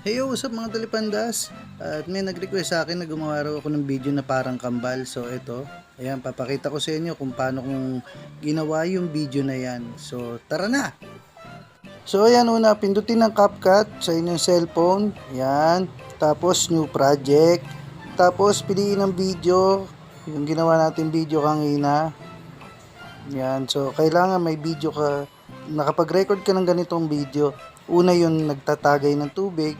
Hey yo, what's up mga talipandas? At may nag-request sa akin na gumawa raw ako ng video na parang kambal. So ito, ayan, papakita ko sa inyo kung paano kung ginawa yung video na yan. So tara na! So ayan una, pindutin ng CapCut sa inyong cellphone. Ayan, tapos new project. Tapos piliin ng video, yung ginawa natin video kanina. Yan, so kailangan may video ka, nakapag-record ka ng ganitong video. Una yun, nagtatagay ng tubig.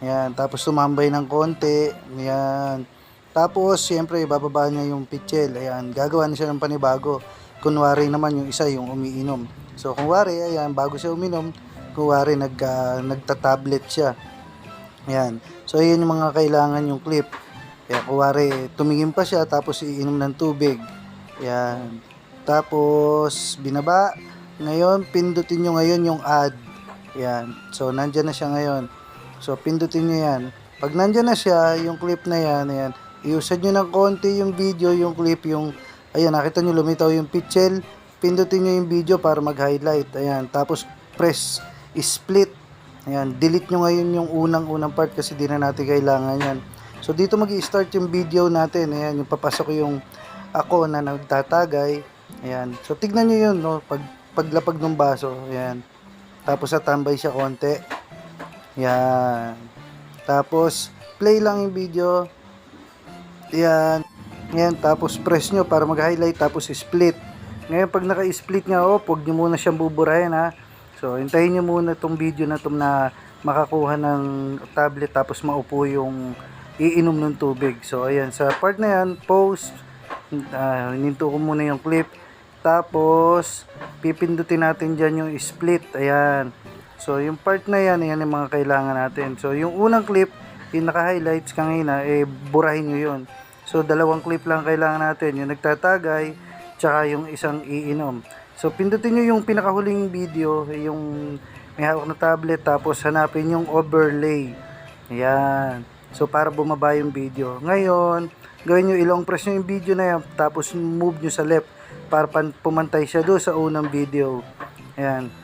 Yan, tapos tumambay ng konti. Yan. Tapos, siyempre, bababa niya yung pitchel. Ayan, gagawa na siya ng panibago. Kunwari naman yung isa, yung umiinom. So, kunwari, ayan, bago siya uminom, kunwari, nag, ah, nagta-tablet siya. Ayan. So, ayan yung mga kailangan yung clip. Kaya, kunwari, tumingin pa siya, tapos iinom ng tubig. Ayan. Tapos, binaba. Ngayon, pindutin nyo ngayon yung add. Yan. So, nandyan na siya ngayon. So, pindutin nyo yan. Pag nandyan na siya, yung clip na yan, ayan, iusad nyo ng konti yung video, yung clip, yung, ayan, nakita nyo lumitaw yung pixel. Pindutin nyo yung video para mag-highlight. Ayan. Tapos, press split. Ayan. Delete nyo ngayon yung unang-unang part kasi di na natin kailangan yan. So, dito mag start yung video natin. Ayan, yung papasok yung ako na nagtatagay. Ayan. So, tignan nyo yun, no? Pag, paglapag ng baso. Ayan. Tapos, tatambay siya konti. Yan. Tapos, play lang yung video. Yan. Yan. Tapos, press nyo para mag-highlight. Tapos, split. Ngayon, pag naka-split nga, oh, huwag nyo muna siyang buburahin, ha. So, hintayin nyo muna itong video na itong na makakuha ng tablet. Tapos, maupo yung iinom ng tubig. So, ayan. Sa part na yan, post. Uh, hininto ko muna yung clip. Tapos, pipindutin natin dyan yung split. Ayan. So, yung part na yan, yan yung mga kailangan natin. So, yung unang clip, yung naka-highlights kanina, eh, burahin nyo yun. So, dalawang clip lang kailangan natin. Yung nagtatagay, tsaka yung isang iinom. So, pindutin nyo yung pinakahuling video, yung may hawak na tablet, tapos hanapin yung overlay. Ayan. So, para bumaba yung video. Ngayon, gawin nyo, ilong press nyo yung video na yan, tapos move nyo sa left para pumantay siya doon sa unang video. Ayan.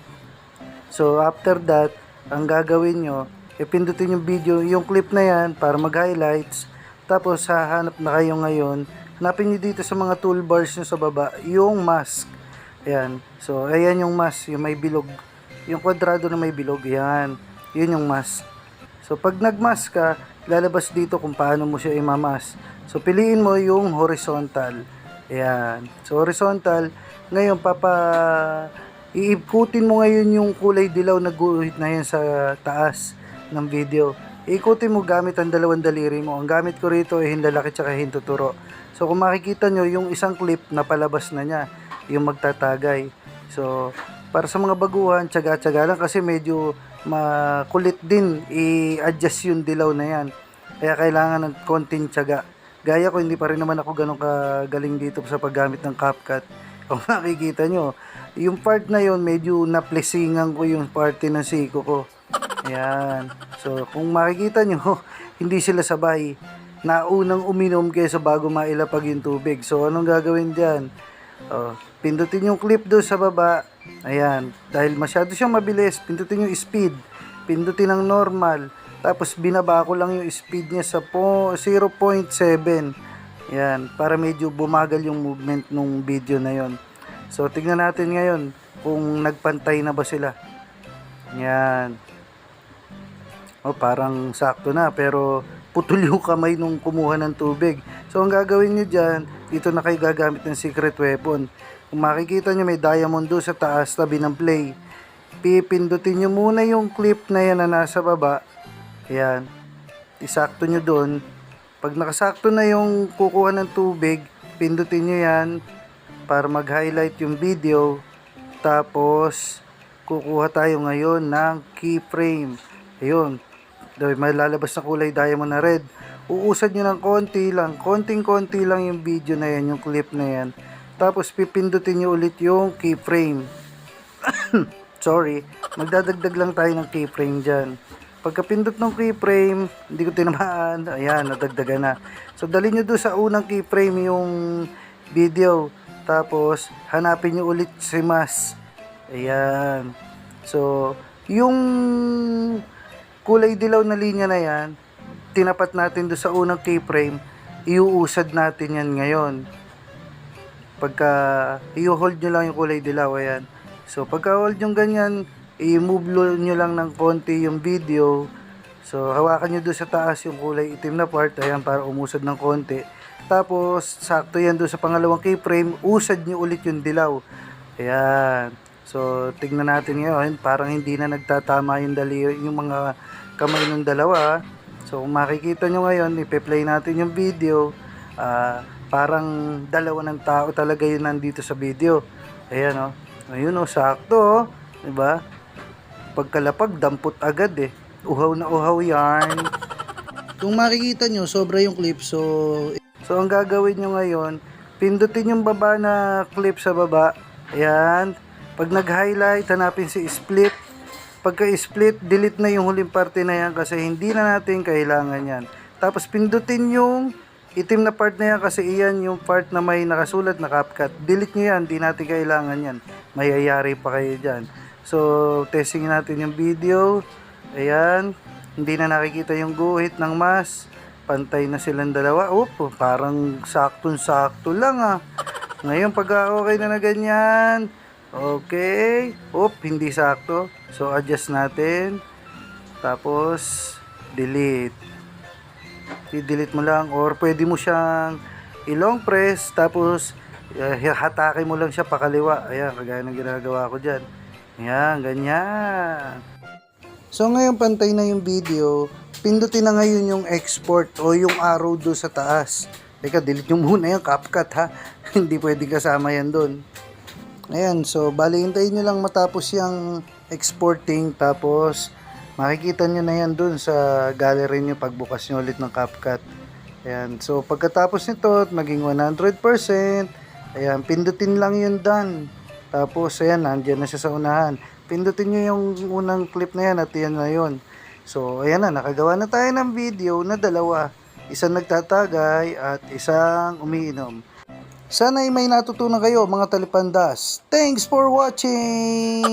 So, after that, ang gagawin nyo, ipindutin yung video, yung clip na yan para mag-highlights. Tapos, hahanap na kayo ngayon. Hanapin nyo dito sa mga toolbars nyo sa baba, yung mask. Ayan. So, ayan yung mask, yung may bilog. Yung kwadrado na may bilog, yan. Yun yung mask. So, pag nag-mask ka, lalabas dito kung paano mo siya imamas. So, piliin mo yung horizontal. Ayan. So, horizontal. Ngayon, papa iikutin mo ngayon yung kulay dilaw na guhit na yan sa taas ng video. Ikutin mo gamit ang dalawang daliri mo. Ang gamit ko rito ay hindalaki tsaka hintuturo. So kung makikita nyo, yung isang clip na palabas na niya, yung magtatagay. So para sa mga baguhan, tsaga-tsaga lang kasi medyo makulit din i-adjust yung dilaw na yan. Kaya kailangan ng konting tsaga. Gaya ko, hindi pa rin naman ako ganun kagaling dito sa paggamit ng CapCut. Kung makikita nyo, yung part na yon medyo naplesingan ko yung party ng siko ko. Ayan. So, kung makikita nyo, hindi sila sabay. Naunang uminom kaysa bago mailapag yung tubig. So, anong gagawin dyan? Oh, pindutin yung clip doon sa baba. Ayan. Dahil masyado siyang mabilis, pindutin yung speed. Pindutin ang normal. Tapos, binaba ko lang yung speed niya sa po 0.7. Yan, para medyo bumagal yung movement nung video na yon. So, tignan natin ngayon kung nagpantay na ba sila. Yan. O, parang sakto na, pero putol yung kamay nung kumuha ng tubig. So, ang gagawin nyo dyan, dito na kayo gagamit ng secret weapon. Kung makikita nyo, may diamond doon sa taas, tabi ng play. Pipindutin nyo muna yung clip na yan na nasa baba. Yan. Isakto nyo doon. Pag nakasakto na yung kukuha ng tubig, pindutin nyo yan para mag-highlight yung video. Tapos, kukuha tayo ngayon ng keyframe. Ayun. Dahil may lalabas na kulay diamond na red. Uusad nyo ng konti lang. Konting-konti lang yung video na yan, yung clip na yan. Tapos, pipindutin nyo ulit yung keyframe. Sorry. Magdadagdag lang tayo ng keyframe dyan. Pagkapindot ng keyframe, hindi ko tinamaan. Ayan, nadagdagan na. So, dali nyo doon sa unang keyframe yung video. Tapos, hanapin nyo ulit si Mas. Ayan. So, yung kulay dilaw na linya na yan, tinapat natin doon sa unang keyframe, iuusad natin yan ngayon. Pagka, i-hold nyo lang yung kulay dilaw, ayan. So, pagka hold yung ganyan, i-move nyo lang ng konti yung video. So, hawakan nyo doon sa taas yung kulay itim na part, ayan, para umusad ng konti. Tapos, sakto yan doon sa pangalawang keyframe, usad nyo ulit yung dilaw. Ayan. So, tignan natin ngayon, parang hindi na nagtatama yung, dali, yung mga kamay ng dalawa. So, kung makikita nyo ngayon, ipe-play natin yung video. Ah, parang dalawa ng tao talaga yun nandito sa video. Ayan, oh. Ayun, oh, sakto, oh. Diba? Pagkalapag, dampot agad, eh. Uhaw na uhaw yan. Kung makikita nyo, sobra yung clip. So, so ang gagawin nyo ngayon, pindutin yung baba na clip sa baba. Ayan. Pag nag-highlight, hanapin si split. Pagka split, delete na yung huling parte na yan kasi hindi na natin kailangan yan. Tapos pindutin yung itim na part na yan kasi iyan yung part na may nakasulat na CapCut. Delete nyo yan, hindi natin kailangan yan. Mayayari pa kayo dyan. So, testing natin yung video. Ayan. Hindi na nakikita yung guhit ng mas. Pantay na silang dalawa. Opo, parang saktong-sakto lang ah. Ngayon, pag okay na na ganyan. Okay. Oop, hindi sakto. So, adjust natin. Tapos, delete. I-delete mo lang or pwede mo siyang i-long press tapos uh, hatakin mo lang siya pakaliwa. Ayan, kagaya ng ginagawa ko dyan. Ayan, ganyan. So ngayon pantay na yung video, pindutin na ngayon yung export o yung arrow do sa taas. Teka, delete nyo muna yung CapCut ha. Hindi pwede kasama yan doon. Ayan, so bali hintayin nyo lang matapos yung exporting tapos makikita nyo na yan doon sa gallery nyo pagbukas nyo ulit ng CapCut. Ayan, so pagkatapos nito at maging 100%, ayan, pindutin lang yun done. Tapos, ayan, nandiyan na siya sa unahan. Pindutin nyo yung unang clip na yan at yan na yun. So, ayan na, nakagawa na tayo ng video na dalawa. Isang nagtatagay at isang umiinom. Sana ay may natutunan kayo mga talipandas. Thanks for watching!